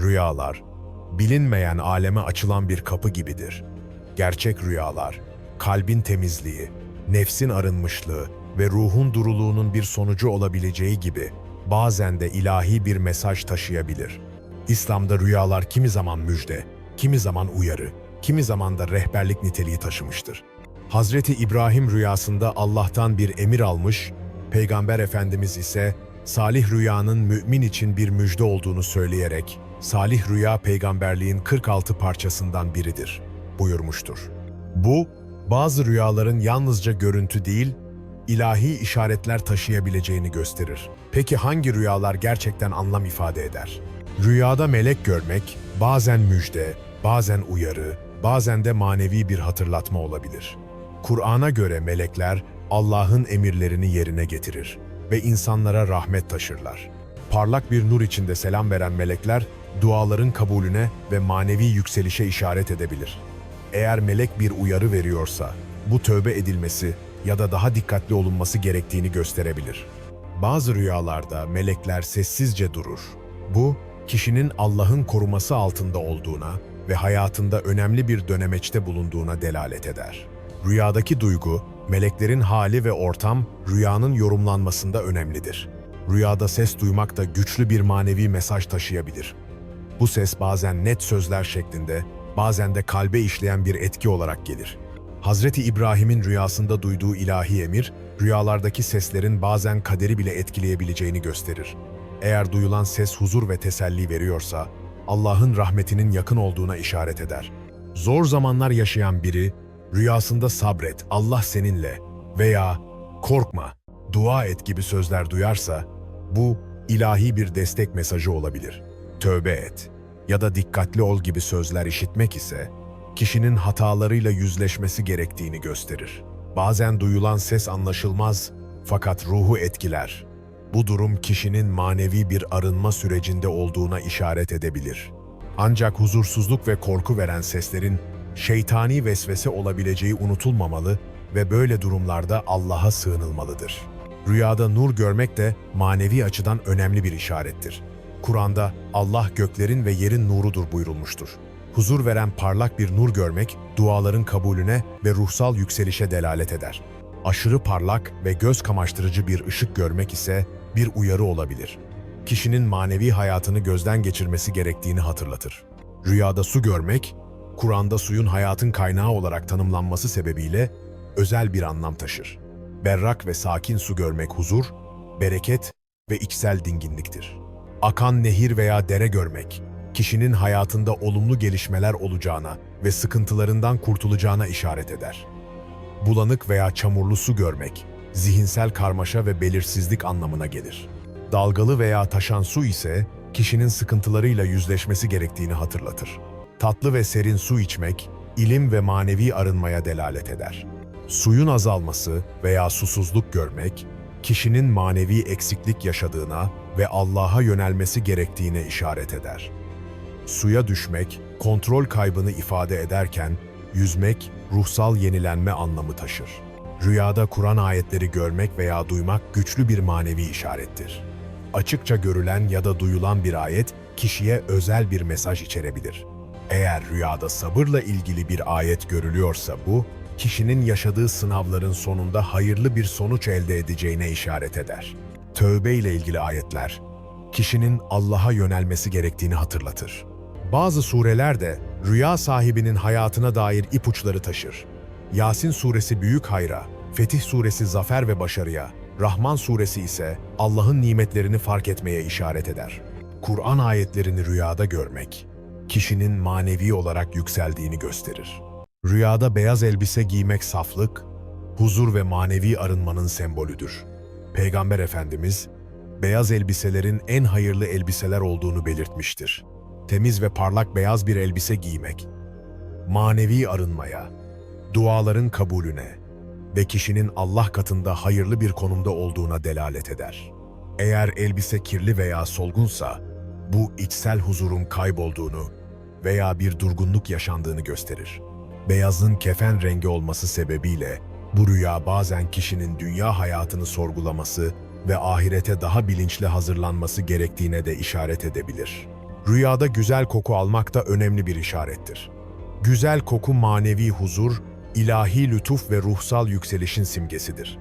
Rüyalar, bilinmeyen aleme açılan bir kapı gibidir. Gerçek rüyalar, kalbin temizliği, nefsin arınmışlığı ve ruhun duruluğunun bir sonucu olabileceği gibi bazen de ilahi bir mesaj taşıyabilir. İslam'da rüyalar kimi zaman müjde, kimi zaman uyarı, kimi zaman da rehberlik niteliği taşımıştır. Hazreti İbrahim rüyasında Allah'tan bir emir almış, Peygamber Efendimiz ise salih rüyanın mümin için bir müjde olduğunu söyleyerek salih rüya peygamberliğin 46 parçasından biridir buyurmuştur. Bu, bazı rüyaların yalnızca görüntü değil, ilahi işaretler taşıyabileceğini gösterir. Peki hangi rüyalar gerçekten anlam ifade eder? Rüyada melek görmek bazen müjde, bazen uyarı, bazen de manevi bir hatırlatma olabilir. Kur'an'a göre melekler Allah'ın emirlerini yerine getirir ve insanlara rahmet taşırlar. Parlak bir nur içinde selam veren melekler duaların kabulüne ve manevi yükselişe işaret edebilir. Eğer melek bir uyarı veriyorsa, bu tövbe edilmesi ya da daha dikkatli olunması gerektiğini gösterebilir. Bazı rüyalarda melekler sessizce durur. Bu, kişinin Allah'ın koruması altında olduğuna ve hayatında önemli bir dönemeçte bulunduğuna delalet eder. Rüyadaki duygu, meleklerin hali ve ortam rüyanın yorumlanmasında önemlidir. Rüyada ses duymak da güçlü bir manevi mesaj taşıyabilir. Bu ses bazen net sözler şeklinde, bazen de kalbe işleyen bir etki olarak gelir. Hazreti İbrahim'in rüyasında duyduğu ilahi emir, rüyalardaki seslerin bazen kaderi bile etkileyebileceğini gösterir. Eğer duyulan ses huzur ve teselli veriyorsa, Allah'ın rahmetinin yakın olduğuna işaret eder. Zor zamanlar yaşayan biri, rüyasında sabret, Allah seninle veya korkma, dua et gibi sözler duyarsa, bu ilahi bir destek mesajı olabilir. Tövbe et ya da dikkatli ol gibi sözler işitmek ise, kişinin hatalarıyla yüzleşmesi gerektiğini gösterir. Bazen duyulan ses anlaşılmaz fakat ruhu etkiler. Bu durum kişinin manevi bir arınma sürecinde olduğuna işaret edebilir. Ancak huzursuzluk ve korku veren seslerin şeytani vesvese olabileceği unutulmamalı ve böyle durumlarda Allah'a sığınılmalıdır. Rüyada nur görmek de manevi açıdan önemli bir işarettir. Kur'an'da Allah göklerin ve yerin nurudur buyurulmuştur. Huzur veren parlak bir nur görmek, duaların kabulüne ve ruhsal yükselişe delalet eder. Aşırı parlak ve göz kamaştırıcı bir ışık görmek ise bir uyarı olabilir. Kişinin manevi hayatını gözden geçirmesi gerektiğini hatırlatır. Rüyada su görmek, Kur'an'da suyun hayatın kaynağı olarak tanımlanması sebebiyle özel bir anlam taşır. Berrak ve sakin su görmek huzur, bereket ve içsel dinginliktir. Akan nehir veya dere görmek, kişinin hayatında olumlu gelişmeler olacağına ve sıkıntılarından kurtulacağına işaret eder. Bulanık veya çamurlu su görmek, zihinsel karmaşa ve belirsizlik anlamına gelir. Dalgalı veya taşan su ise kişinin sıkıntılarıyla yüzleşmesi gerektiğini hatırlatır. Tatlı ve serin su içmek, ilim ve manevi arınmaya delalet eder. Suyun azalması veya susuzluk görmek, kişinin manevi eksiklik yaşadığına ve Allah'a yönelmesi gerektiğine işaret eder. Suya düşmek, kontrol kaybını ifade ederken, yüzmek, ruhsal yenilenme anlamı taşır. Rüyada Kur'an ayetleri görmek veya duymak güçlü bir manevi işarettir. Açıkça görülen ya da duyulan bir ayet, kişiye özel bir mesaj içerebilir. Eğer rüyada sabırla ilgili bir ayet görülüyorsa bu, kişinin yaşadığı sınavların sonunda hayırlı bir sonuç elde edeceğine işaret eder. Tövbe ile ilgili ayetler, kişinin Allah'a yönelmesi gerektiğini hatırlatır. Bazı sureler de rüya sahibinin hayatına dair ipuçları taşır. Yasin suresi büyük hayra, Fetih suresi zafer ve başarıya, Rahman suresi ise Allah'ın nimetlerini fark etmeye işaret eder. Kur'an ayetlerini rüyada görmek, kişinin manevi olarak yükseldiğini gösterir. Rüyada beyaz elbise giymek saflık, huzur ve manevi arınmanın sembolüdür. Peygamber Efendimiz, beyaz elbiselerin en hayırlı elbiseler olduğunu belirtmiştir. Temiz ve parlak beyaz bir elbise giymek, manevi arınmaya, duaların kabulüne ve kişinin Allah katında hayırlı bir konumda olduğuna delalet eder. Eğer elbise kirli veya solgunsa, bu içsel huzurun kaybolduğunu veya bir durgunluk yaşandığını gösterir. Beyazın kefen rengi olması sebebiyle bu rüya bazen kişinin dünya hayatını sorgulaması ve ahirete daha bilinçli hazırlanması gerektiğine de işaret edebilir. Rüyada güzel koku almak da önemli bir işarettir. Güzel koku manevi huzur, ilahi lütuf ve ruhsal yükselişin simgesidir.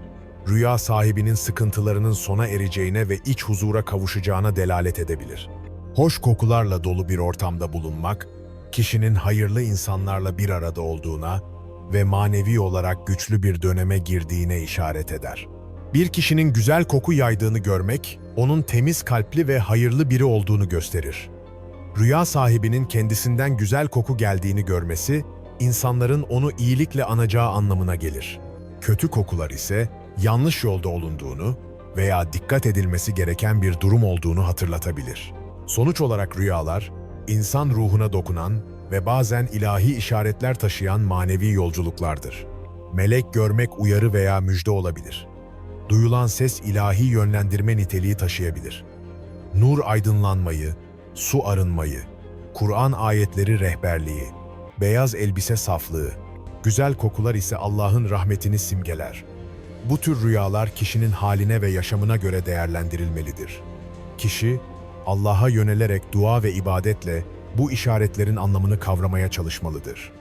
Rüya sahibinin sıkıntılarının sona ereceğine ve iç huzura kavuşacağına delalet edebilir. Hoş kokularla dolu bir ortamda bulunmak, kişinin hayırlı insanlarla bir arada olduğuna ve manevi olarak güçlü bir döneme girdiğine işaret eder. Bir kişinin güzel koku yaydığını görmek, onun temiz kalpli ve hayırlı biri olduğunu gösterir. Rüya sahibinin kendisinden güzel koku geldiğini görmesi, insanların onu iyilikle anacağı anlamına gelir. Kötü kokular ise yanlış yolda olunduğunu veya dikkat edilmesi gereken bir durum olduğunu hatırlatabilir. Sonuç olarak rüyalar, insan ruhuna dokunan ve bazen ilahi işaretler taşıyan manevi yolculuklardır. Melek görmek uyarı veya müjde olabilir. Duyulan ses ilahi yönlendirme niteliği taşıyabilir. Nur aydınlanmayı, su arınmayı, Kur'an ayetleri rehberliği, beyaz elbise saflığı, güzel kokular ise Allah'ın rahmetini simgeler. Bu tür rüyalar kişinin haline ve yaşamına göre değerlendirilmelidir. Kişi, Allah'a yönelerek dua ve ibadetle bu işaretlerin anlamını kavramaya çalışmalıdır.